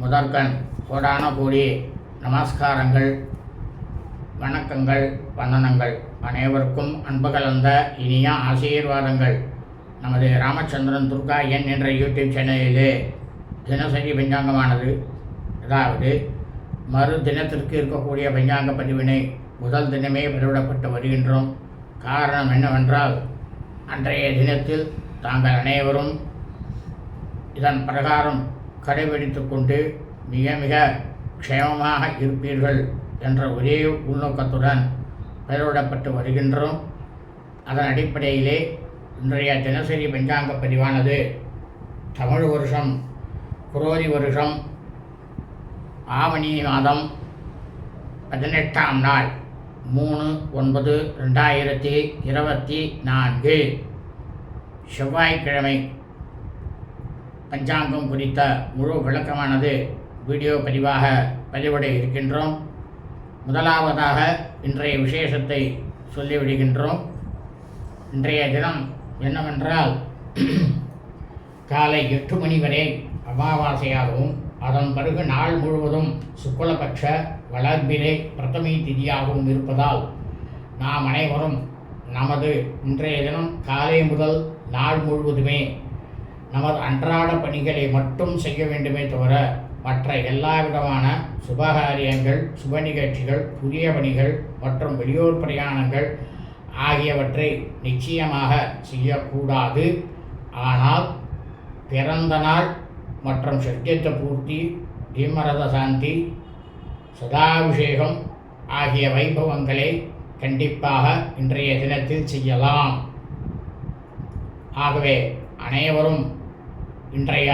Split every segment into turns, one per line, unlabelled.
முதற்கண் கோடான கூடி நமஸ்காரங்கள் வணக்கங்கள் வந்தனங்கள். அனைவருக்கும் அன்பு கலந்த இனிய ஆசீர்வாதங்கள். நமது ராமச்சந்திரன் துர்கா என் என்ற யூடியூப் சேனலிலே தினசரி பஞ்சாங்கமானது. அதாவது மறு தினத்திற்கு இருக்கக்கூடிய பஞ்சாங்க பதிவினை முதல் தினமே வெளிவிடப்பட்டு வருகின்றோம். காரணம் என்னவென்றால் அன்றைய தினத்தில் தாங்கள் அனைவரும் இதன் பிரகாரம் கடைபிடித்து கொண்டு மிக மிக க்ஷேமமாக இருப்பீர்கள் என்ற ஒரே உள்நோக்கத்துடன் பெயரிடப்பட்டு வருகின்றோம். அதன் அடிப்படையிலே இன்றைய தினசரி பஞ்சாங்க பதிவானது தமிழ் வருஷம் குரோதி வருஷம் ஆவணி மாதம் பதினெட்டாம் நாள் மூணு ஒன்பது ரெண்டாயிரத்தி இருபத்தி நான்கு. செவ்வாய்க்கிழமை பஞ்சாங்கம் குறித்த முழு விளக்கமானது வீடியோ பதிவாக பதிவிட இருக்கின்றோம். முதலாவதாக இன்றைய விசேஷத்தை சொல்லிவிடுகின்றோம். இன்றைய தினம் என்னவென்றால் காலை எட்டு மணி வரை அமாவாசையாகவும் அதன் பிறகு நாள் முழுவதும் சுக்லபக்ஷ வளர்பிலே பிரதமை திதியாகவும் இருப்பதால் நாம் அனைவரும் நமது இன்றைய தினம் காலை முதல் நாள் முழுவதுமே நமது அன்றாட பணிகளை மட்டும் செய்ய வேண்டுமே தவிர மற்ற எல்லா விதமான சுபகாரியங்கள் சுப நிகழ்ச்சிகள் புதிய பணிகள் மற்றும் வெளியூர் பிரயாணங்கள் ஆகியவற்றை நிச்சயமாக செய்யக்கூடாது. ஆனால் பிறந்த நாள் மற்றும் சத்தியத்த பூர்த்தி தீமரத சாந்தி சதாபிஷேகம் ஆகிய வைபவங்களை கண்டிப்பாக இன்றைய தினத்தில் செய்யலாம். ஆகவே அனைவரும் இன்றைய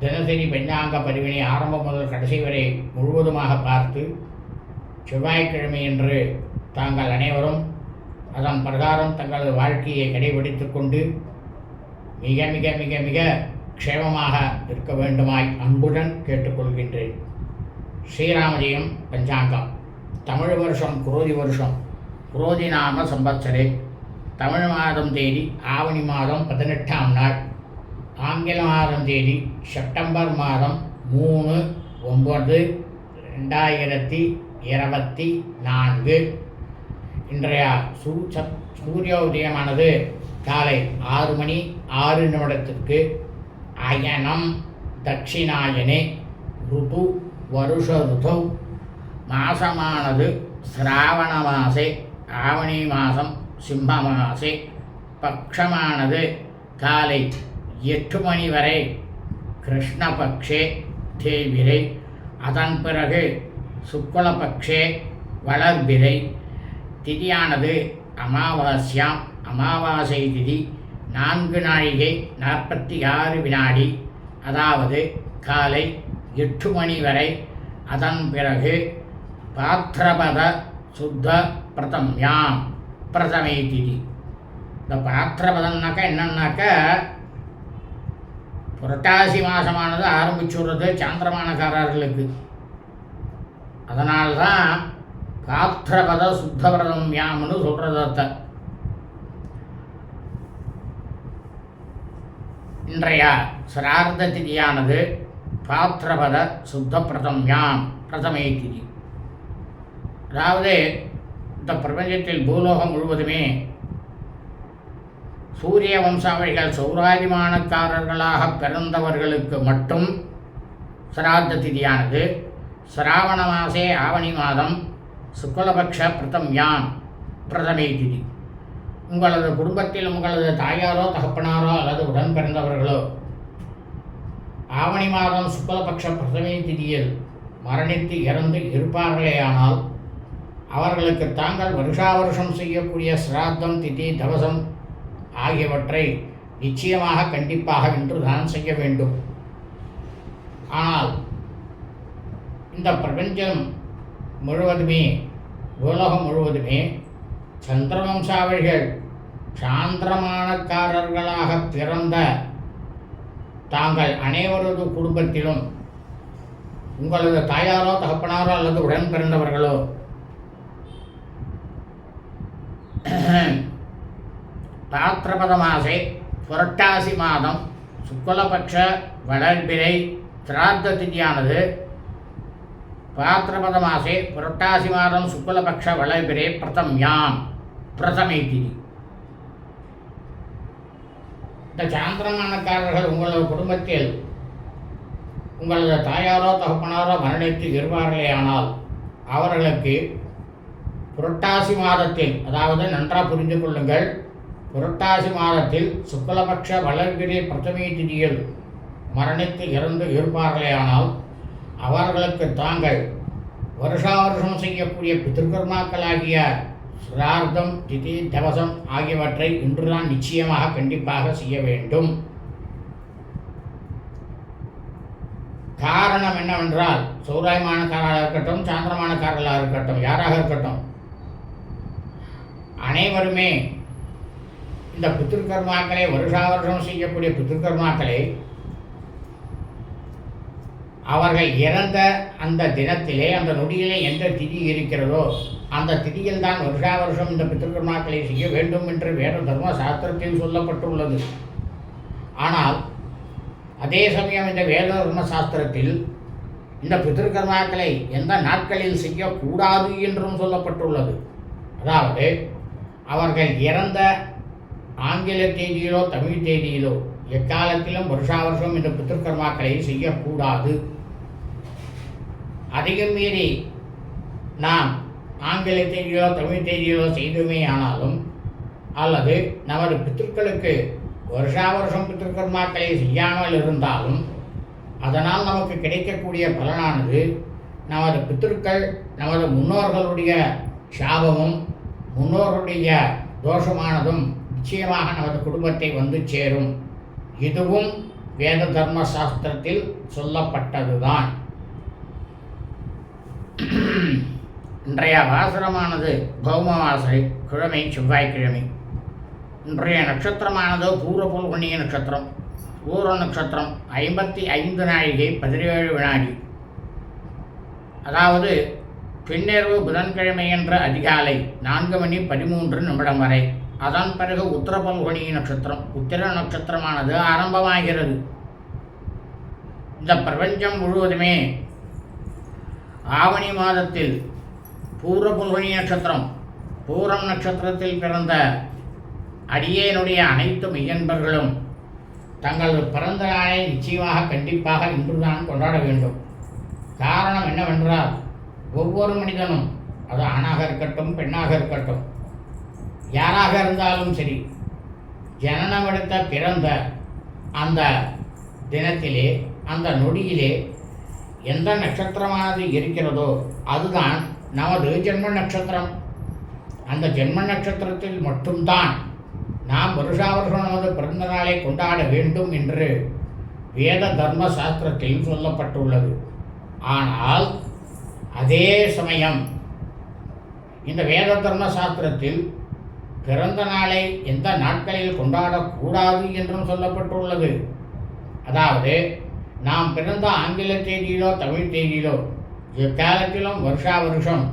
தினசரி பஞ்சாங்க பதிவினை ஆரம்பம் முதல் கடைசி வரை முழுவதுமாக பார்த்து செவ்வாய்க்கிழமை என்று தாங்கள் அனைவரும் அதன் பிரகாரம் தங்களது வாழ்க்கையை கடைபிடித்து கொண்டு மிக மிக மிக மிக க்ஷேமமாக இருக்க வேண்டுமாய் அன்புடன் கேட்டுக்கொள்கின்றேன். ஸ்ரீராமஜெயம் பஞ்சாங்கம். தமிழ் வருஷம் குரோதி வருஷம். குரோதி நாம சம்பத்சரே தமிழ் மாதம் தேதி ஆவணி மாதம் பதினெட்டாம் நாள். ஆங்கில மாதம் தேதி செப்டம்பர் மாதம் மூணு ஒம்பது ரெண்டாயிரத்தி இருபத்தி நான்கு. இன்றைய சூ சப் சூரிய உதயமானது காலை ஆறு மணி ஆறு நிமிடத்திற்கு அயனம் தட்சிணாயனே ருது வருஷ ருதௌ. மாசமானது சிராவண மாசே ஆவணி மாதம் சிம்ம மாசே. பக்ஷமானது காலை எட்டு மணி வரை கிருஷ்ணபக்ஷே தேவிரை அதன் பிறகு சுக்லபக்ஷே வளர்பிரை. திதியானது அமாவாஸ்யாம். அமாவாசை திதி நான்கு நாழிகை நாற்பத்தி ஆறு வினாடி அதாவது காலை எட்டு மணி வரை. அதன் பிறகு பாத்திரபத சுத்த பிரதம்யாம். பிரதமை திதி. இந்த பாத்திரபதம்னாக்கா என்னன்னாக்கா புரட்டாசி மாதமானது ஆரம்பிச்சுடுறது சாந்திரமானக்காரர்களுக்கு. அதனால்தான் காத்திரபத சுத்தபிரதம் யாம்னு சொல்கிறது இன்றைய சிரார்த்த திதியானது பாத்திரபத சுத்த பிரதம் பிரதமே திதி. அதாவது இந்த பிரபஞ்சத்தில் பூலோகம் முழுவதுமே சூரிய வம்சாவளிகள் சௌராதிமானக்காரர்களாக பிறந்தவர்களுக்கு மட்டும் சிராத்த திதியானது. சிராவண மாசே ஆவணி மாதம் சுக்லபக்ஷ பிரதம்யாம் பிரதமை திதி. உங்களது குடும்பத்தில் உங்களது தாயாரோ தகப்பனாரோ அல்லது உடன் பிறந்தவர்களோ ஆவணி மாதம் சுக்லபக்ஷ பிரதமை திதியில் மரணித்து இறந்து இருப்பார்களேயானால் அவர்களுக்கு தாங்கள் வருஷா வருஷம் செய்யக்கூடிய சிராத்தம் திதி தவசம் ஆகியவற்றை நிச்சயமாக கண்டிப்பாக வென்று தான் செய்ய வேண்டும். ஆனால் இந்த பிரபஞ்சம் முழுவதுமே உலகம் முழுவதுமே சந்திரவம்சாவழிகள் சாந்திரமானக்காரர்களாக பிறந்த தாங்கள் அனைவரது குடும்பத்திலும் உங்களது தாயாரோ தகப்பனாரோ அல்லது உடன் பிறந்தவர்களோ பாத்திரபத மாசே புரட்டாசி மாதம் சுக்லபட்ச வளர்பிறை திராத்த திதியானது பாத்திரபத மாசே புரட்டாசி மாதம் சுக்லபக்ஷ வளர்பிறை பிரதம்யாம். பிரதமை திதி இந்த சாந்திரமானக்காரர்கள் உங்களது குடும்பத்தில் உங்களது தாயாரோ தகப்பனாரோ மரணித்து இருப்பார்களேயானால் அவர்களுக்கு புரட்டாசி மாதத்தில் அதாவது நன்றாக புரிந்து கொள்ளுங்கள் புரட்டாசி மாதத்தில் சுக்லபக்ஷ வளர்பிறை பிரதமை திதியில் மரணித்து இறந்து இருப்பார்களேயானால் அவர்களுக்கு தாங்கள் வருஷா வருஷம் செய்யக்கூடிய பித்திருக்கர்மாக்களாகிய சிரார்த்தம் திதி தவசம் ஆகியவற்றை இன்றுதான் நிச்சயமாக கண்டிப்பாக செய்ய வேண்டும். காரணம் என்னவென்றால் சௌராயமானக்காரராக இருக்கட்டும் சாந்திரமானக்காரர்களாக இருக்கட்டும் யாராக இருக்கட்டும் அனைவருமே இந்த பித்திருக்கர்மாக்களை வருஷா வருஷம் செய்யக்கூடிய பித்திருக்கர்மாக்களை அவர்கள் இறந்த அந்த தினத்திலே அந்த நொடியிலே எந்த திதி இருக்கிறதோ அந்த திதியில் தான் வருஷா வருஷம் இந்த பித்திருக்கர்மாக்களை செய்ய வேண்டும் என்று வேத தர்ம சாஸ்திரத்தில் சொல்லப்பட்டுள்ளது. ஆனால் அதே சமயம் இந்த வேத தர்ம சாஸ்திரத்தில் இந்த பித்திருக்கர்மாக்களை எந்த நாட்களில் செய்யக்கூடாது என்றும் சொல்லப்பட்டுள்ளது. அதாவது அவர்கள் இறந்த ஆங்கில தேதியிலோ தமிழ் தேதியிலோ எக்காலத்திலும் வருஷா வருஷம் இந்த பித்திருக்கர்மாக்களை செய்யக்கூடாது. அதிகம் மீறி நாம் ஆங்கில தேதியிலோ தமிழ் தேதியிலோ செய்துமே ஆனாலும் அல்லது நமது பித்திருக்களுக்கு வருஷா வருஷம் பித்திருக்கர்மாக்களை செய்யாமல் இருந்தாலும் அதனால் நமக்கு கிடைக்கக்கூடிய பலனானது நமது பித்திருக்கள் நமது முன்னோர்களுடைய சாபமும் முன்னோர்களுடைய தோஷமானதும் நிச்சயமாக நமது குடும்பத்தை வந்து சேரும். இதுவும் வேத தர்ம சாஸ்திரத்தில் சொல்லப்பட்டதுதான். இன்றைய வாசனமானது பௌமவாசை கிழமை செவ்வாய்க்கிழமை. இன்றைய நட்சத்திரமானது பூர்வபுல்வணிய நட்சத்திரம் பூர்வ நட்சத்திரம் ஐம்பத்தி ஐந்து நாழிகை பதினேழு வினாடி. அதாவது பின்னிரவு புதன்கிழமை என்ற அதிகாலை நான்கு மணி பதிமூன்று நிமிடம் வரை. அதன் பிறகு உத்தரபல்குனி நட்சத்திரம் உத்திர நட்சத்திரமானது ஆரம்பமாகிறது. இந்த பிரபஞ்சம் முழுவதுமே ஆவணி மாதத்தில் பூர்வ நட்சத்திரம் பூரம் நட்சத்திரத்தில் பிறந்த அடியேனுடைய அனைத்து மெய்யன்பர்களும் தங்களது பிறந்த நாளை நிச்சயமாக கண்டிப்பாக இன்றுதான் கொண்டாட வேண்டும். காரணம் என்னவென்றால் ஒவ்வொரு மனிதனும் அது ஆணாக இருக்கட்டும் பெண்ணாக இருக்கட்டும் யாராக இருந்தாலும் சரி ஜனனமெடுத்த பிறந்த அந்த தினத்திலே அந்த நொடியிலே எந்த நட்சத்திரமானது இருக்கிறதோ அதுதான் நமது ஜென்ம நட்சத்திரம். அந்த ஜென்ம நட்சத்திரத்தில் மட்டும்தான் நாம் வருஷாவருஷம் நமது பிறந்த நாளை கொண்டாட வேண்டும் என்று வேத தர்ம சாஸ்திரத்தில் சொல்லப்பட்டுள்ளது. ஆனால் அதே சமயம் இந்த வேத தர்ம சாஸ்திரத்தில் பிறந்த நாளை எந்த நாட்களில் கொண்டாடக்கூடாது என்றும் சொல்லப்பட்டுள்ளது. அதாவது நாம் பிறந்த ஆங்கில தேதியிலோ தமிழ் தேதியிலோ எக்காலத்திலும் வருஷா வருஷம்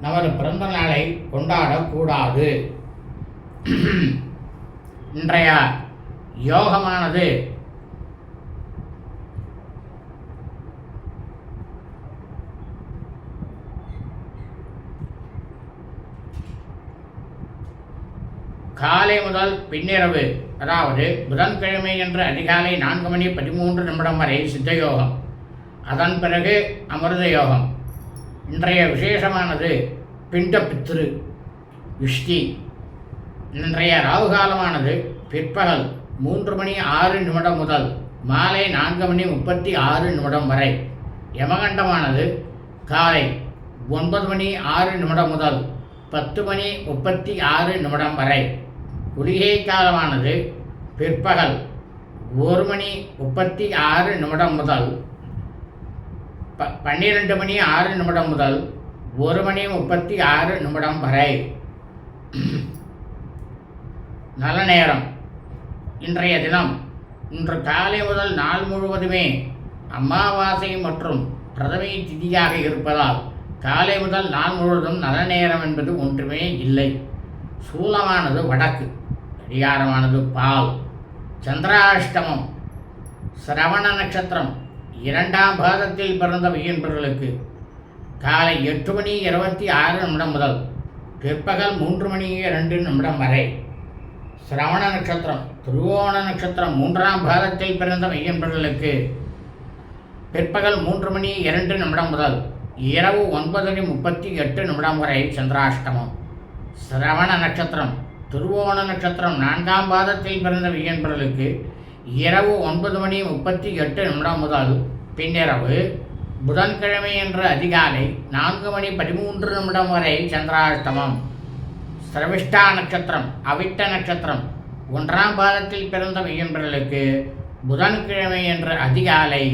நமது பிறந்த நாளை கொண்டாடக்கூடாது. இன்றைய யோகமானது காலை முதல் பின்னிரவு அதாவது புதன்கிழமை என்ற அதிகாலை நான்கு மணி பதிமூன்று நிமிடம் வரை சித்த யோகம். அதன் பிறகு அமிர்த யோகம். இன்றைய விசேஷமானது பிண்ட பித்ரு யுஷ்டி இன்றைய ராகு காலமானது பிற்பகல் மூன்று மணி ஆறு நிமிடம் முதல் மாலை நான்கு மணி முப்பத்தி ஆறு நிமிடம் வரை. யமகண்டமானது காலை ஒன்பது மணி ஆறு நிமிடம் முதல் பத்து மணி முப்பத்தி ஆறு நிமிடம் வரை. குளிகை காலமானது பிற்பகல் ஒரு மணி முப்பத்தி ஆறு நிமிடம் முதல் ப பன்னிரெண்டு மணி ஆறு நிமிடம் முதல் ஒரு மணி முப்பத்தி ஆறு நிமிடம் வரை நல்ல நேரம். இன்றைய தினம் இன்று காலை முதல் நாள் முழுவதுமே அமாவாசை மற்றும் பிரதமை திதியாக இருப்பதால் காலை முதல் நாள் முழுவதும் நல்ல நேரம் என்பது ஒன்றுமே இல்லை. சூலமானது வடக்கு கடிகாரமானது பால். சந்திராஷ்டமம் சிரவண நட்சத்திரம் இரண்டாம் பாதத்தில் பிறந்த வியன்பர்களுக்கு காலை எட்டு மணி இருபத்தி ஆறு நிமிடம் முதல் பிற்பகல் மூன்று மணி இரண்டு நிமிடம் வரை. சிரவண நட்சத்திரம் திருவோண நட்சத்திரம் மூன்றாம் பாதத்தில் பிறந்த மையன்பர்களுக்கு பிற்பகல் மூன்று மணி இரண்டு நிமிடம் முதல் இரவு ஒன்பது முப்பத்தி எட்டு நிமிடம் வரை சந்திராஷ்டமம். சிரவண நட்சத்திரம் திருவோண நட்சத்திரம் நான்காம் பாதத்தில் பிறந்த வியன்பர்களுக்கு இரவு ஒன்பது மணி முப்பத்தி எட்டு நிமிடம் முதல் பின்னிரவு புதன்கிழமை என்ற அதிகாலை நான்கு மணி பதிமூன்று நிமிடம் வரை சந்திராஷ்டமம். சிரவிஷ்டா நட்சத்திரம் அவிட்ட நட்சத்திரம் ஒன்றாம் பாதத்தில் பிறந்த வியன்பர்களுக்கு புதன்கிழமை என்ற அதிகாலை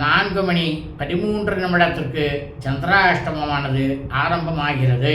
நான்கு மணி பதிமூன்று நிமிடத்திற்கு சந்திராஷ்டமமானது ஆரம்பமாகிறது.